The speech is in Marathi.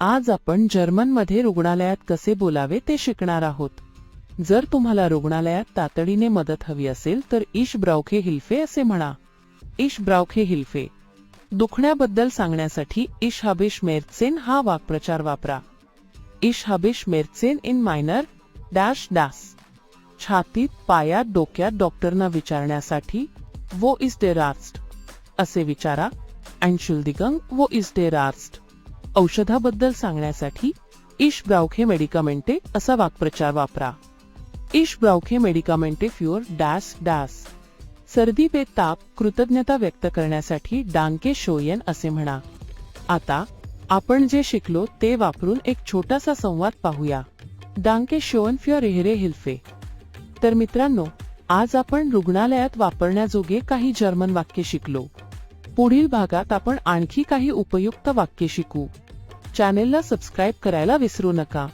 आज आपण जर्मनमध्ये रुग्णालयात कसे बोलावे ते शिकणार आहोत. जर तुम्हाला रुग्णालयात तातडीने मदत हवी असेल तर इश ब्राउखे हिल्फे असे म्हणा. इश ब्राउखे हिल्फे. दुखण्याबद्दल सांगण्यासाठी इश हबिश मेरसेन हा वाक्प्रचार वापरा. इश हबिश मेरसेन इन मायनर डॅश डास. छातीत पायात डोक्यात डॉक्टरना विचारण्यासाठी वो इज डे असे विचारा. अँशुल्दिगंग वो इज डे औषधाबद्दल सांगण्यासाठी इश ब्रावखे मेडिकामेंटे असा वाक्प्रचार वापरा. इश ब्रावखे मेडिकामेंटे फ्युअर डॅस डॅस. सर्दी पे ताप कृतज्ञता व्यक्त करण्यासाठी डांके शोयन असे म्हणा. आता आपण जे शिकलो ते वापरून एक छोटासा संवाद पाहूया. डांके शोन फ्युअर रेहरे हिल्फे. तर मित्रांनो आज आपण रुग्णालयात वापरण्याजोगे काही जर्मन वाक्य शिकलो. पुढील भागात आपण आणखी काही उपयुक्त वाक्य शिकू. चॅनेलला सबस्क्राईब करायला विसरू नका.